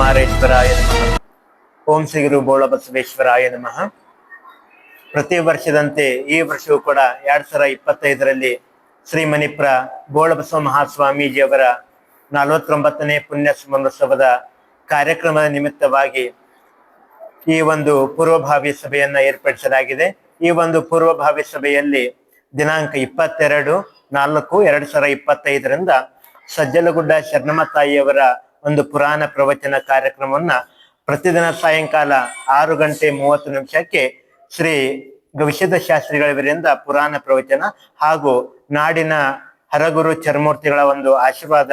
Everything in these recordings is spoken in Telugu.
ಕುಮಾರೇಶ್ವರಾಯ ನಮಃ. ಓಂ ಶ್ರೀ ಗುರು ಬೋಳ ಬಸವೇಶ್ವರಾಯ ನಮಃ. ಪ್ರತಿ ವರ್ಷದಂತೆ ಈ ವರ್ಷವೂ ಕೂಡ ಎರಡ್ ಸಾವಿರ ಇಪ್ಪತ್ತೈದರಲ್ಲಿ ಶ್ರೀ ಮಣಿಪುರ ಬೋಳಬಸವ ಮಹಾಸ್ವಾಮೀಜಿಯವರ ನಲವತ್ತೊಂಬತ್ತನೇ ಪುಣ್ಯ ಕಾರ್ಯಕ್ರಮದ ನಿಮಿತ್ತವಾಗಿ ಈ ಒಂದು ಪೂರ್ವಭಾವಿ ಸಭೆಯನ್ನ ಏರ್ಪಡಿಸಲಾಗಿದೆ. ಈ ಒಂದು ಪೂರ್ವಭಾವಿ ಸಭೆಯಲ್ಲಿ ದಿನಾಂಕ ಇಪ್ಪತ್ತೆರಡು ನಾಲ್ಕು ಎರಡ್ ಸಾವಿರ ಇಪ್ಪತ್ತೈದರಿಂದ ಸಜ್ಜಲಗುಡ್ಡ ಶರಣಮ್ಮ ತಾಯಿಯವರ ಒಂದು ಪುರಾಣ ಪ್ರವಚನ ಕಾರ್ಯಕ್ರಮವನ್ನ ಪ್ರತಿದಿನ ಸಾಯಂಕಾಲ ಆರು ಗಂಟೆ ಮೂವತ್ತು ನಿಮಿಷಕ್ಕೆ ಶ್ರೀ ಗವಿಷದ ಶಾಸ್ತ್ರಿಗಳಿವರಿಂದ ಪುರಾಣ ಪ್ರವಚನ ಹಾಗೂ ನಾಡಿನ ಹರಗುರು ಚರ್ಮೂರ್ತಿಗಳ ಒಂದು ಆಶೀರ್ವಾದ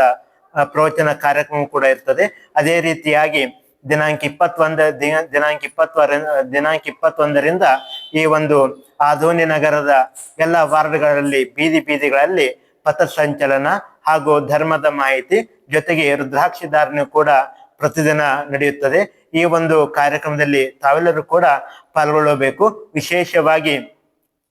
ಪ್ರವಚನ ಕಾರ್ಯಕ್ರಮ ಕೂಡ ಇರ್ತದೆ. ಅದೇ ರೀತಿಯಾಗಿ ದಿನಾಂಕ ಇಪ್ಪತ್ತೊಂದ, ದಿನ, ದಿನಾಂಕ ಇಪ್ಪತ್ತೊರ ದಿನಾಂಕ ಇಪ್ಪತ್ತೊಂದರಿಂದ ಈ ಒಂದು ಆಧೋನಿ ನಗರದ ಎಲ್ಲ ವಾರ್ಡ್ಗಳಲ್ಲಿ ಬೀದಿ ಬೀದಿಗಳಲ್ಲಿ ಪಥಸಂಚಲನ ಹಾಗೂ ಧರ್ಮದ ಮಾಹಿತಿ ಜೊತೆಗೆ ರುದ್ರಾಕ್ಷಿ ಧಾರಣೆ ಕೂಡ ಪ್ರತಿದಿನ ನಡೆಯುತ್ತದೆ. ಈ ಒಂದು ಕಾರ್ಯಕ್ರಮದಲ್ಲಿ ತಾವೆಲ್ಲರೂ ಕೂಡ ಪಾಲ್ಗೊಳ್ಳಬೇಕು. ವಿಶೇಷವಾಗಿ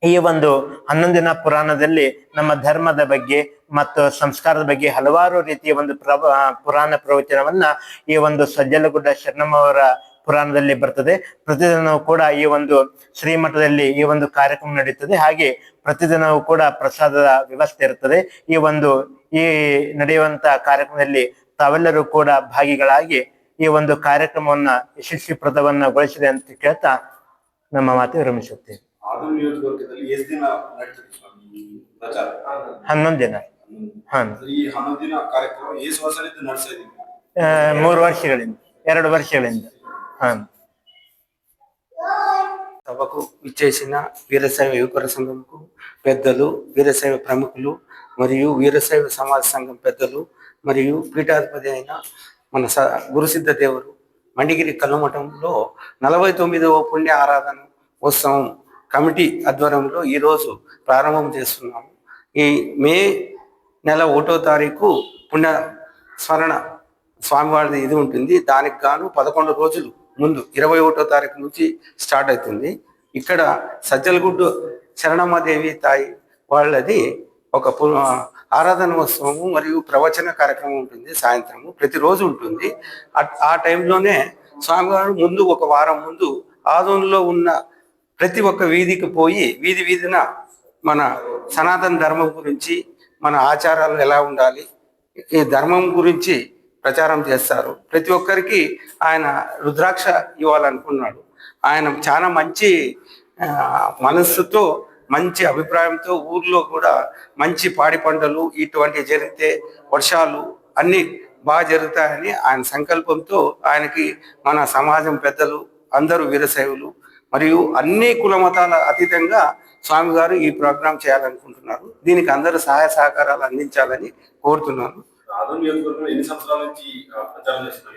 ಈ ಒಂದು ಹನ್ನೊಂದಿನ ಪುರಾಣದಲ್ಲಿ ನಮ್ಮ ಧರ್ಮದ ಬಗ್ಗೆ ಮತ್ತು ಸಂಸ್ಕಾರದ ಬಗ್ಗೆ ಹಲವಾರು ರೀತಿಯ ಒಂದು ಪ್ರವ ಪುರಾಣ ಪ್ರವಚನವನ್ನ ಈ ಒಂದು ಸಜ್ಜಲಗುಡ್ಡ ಶರಣಮ್ಮವರ ಪುರಾಣದಲ್ಲಿ ಬರ್ತದೆ. ಪ್ರತಿದಿನವೂ ಕೂಡ ಈ ಒಂದು ಶ್ರೀಮಠದಲ್ಲಿ ಈ ಒಂದು ಕಾರ್ಯಕ್ರಮ ನಡೆಯುತ್ತದೆ ಹಾಗೆ ಪ್ರತಿದಿನವೂ ಕೂಡ ಪ್ರಸಾದದ ವ್ಯವಸ್ಥೆ ಇರುತ್ತದೆ ಈ ಒಂದು ಈ ನಡೆಯುವಂತ ಕಾರ್ಯಕ್ರಮದಲ್ಲಿ ತಾವೆಲ್ಲರೂ ಕೂಡ ಭಾಗಿಗಳಾಗಿ ಈ ಒಂದು ಕಾರ್ಯಕ್ರಮವನ್ನ ಯಶಸ್ವಿಪ್ರದವನ್ನಗೊಳಿಸಿದೆ ಅಂತ ಕೇಳ್ತಾ ನಮ್ಮ ಮಾತು ವಿರಮಿಸುತ್ತೇವೆ ಹನ್ನೊಂದು ದಿನ. ಹಾ ಮೂರು ವರ್ಷಗಳಿಂದ ಎರಡು ವರ್ಷಗಳಿಂದ. సభకు ఇచ్చేసిన వీరశైవ యువకుల సంఘంకు పెద్దలు వీరశైవ ప్రముఖులు మరియు వీరశైవ సమాజ సంఘం పెద్దలు మరియు పీఠాధిపతి అయిన మన స గురుసిద్ధ దేవుడు మండిగిరి కల్లమఠంలో నలభై తొమ్మిదవ పుణ్య ఆరాధన ఉత్సవం కమిటీ ఆధ్వర్యంలో ఈరోజు ప్రారంభం చేస్తున్నాము. ఈ మే నెల ఒకటో తారీఖు పుణ్య స్మరణ స్వామివారిది ఇది ఉంటుంది. దానికి గాను పదకొండు రోజులు ముందు ఇరవై ఒకటో తారీఖు నుంచి స్టార్ట్ అవుతుంది. ఇక్కడ సజ్జలగుడ్డు శరణమ్మదేవి తాయి వాళ్ళది ఒక ఆరాధన ఉత్సవము మరియు ప్రవచన కార్యక్రమం ఉంటుంది సాయంత్రము ప్రతిరోజు ఉంటుంది. ఆ- ఆ టైంలోనే స్వామివారు ముందు ఒక వారం ముందు ఆదోన్లో ఉన్న ప్రతి ఒక్క వీధికి పోయి వీధి వీధిన మన సనాతన ధర్మం గురించి మన ఆచారాలు ఎలా ఉండాలి ఈ ధర్మం గురించి ప్రచారం చేస్తారు. ప్రతి ఒక్కరికి ఆయన రుద్రాక్ష ఇవ్వాలనుకున్నాడు. ఆయన చాలా మంచి మనస్సుతో మంచి అభిప్రాయంతో ఊర్లో కూడా మంచి పాడి పంటలు ఇటువంటి జరిగితే వర్షాలు అన్నీ బాగా జరుగుతాయని ఆయన సంకల్పంతో ఆయనకి మన సమాజం పెద్దలు అందరూ వీరశైవులు మరియు అన్ని కుల మతాల అతీతంగా స్వామి గారు ఈ ప్రోగ్రాం చేయాలనుకుంటున్నారు. దీనికి అందరూ సహాయ సహకారాలు అందించాలని కోరుతున్నాను. నియోజకవర్గంలో ఎన్ని సంవత్సరాల నుంచి ప్రచారం చేస్తున్నారు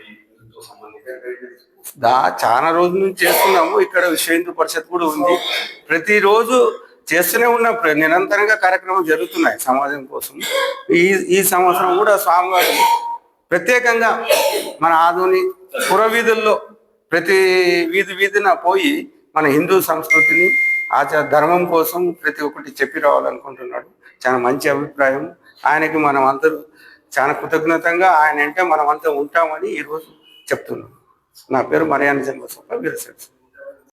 దా చాలా రోజుల నుంచి చేస్తున్నాము. ఇక్కడ విశ్వ పరిషత్ కూడా ఉంది. ప్రతిరోజు చేస్తూనే ఉన్నాం. ప్ర- నిరంతరంగా కార్యక్రమాలు జరుగుతున్నాయి సమాజం కోసం. ఈ ఈ సంవత్సరం కూడా స్వామివారు ప్రత్యేకంగా మన ఆధుని పురవీధుల్లో ప్రతి వీధి వీధిన పోయి మన హిందూ సంస్కృతిని ఆచార ధర్మం కోసం ప్రతి ఒక్కటి చెప్పి రావాలనుకుంటున్నాడు. చాలా మంచి అభిప్రాయం. ఆయనకి మనం అందరూ చాలా కృతజ్ఞతంగా ఆయన అంటే మనం అంతా ఉంటామని ఈరోజు చెప్తున్నాం. నా పేరు మరియాన జన్మస్వప్ప వీరశెట్టి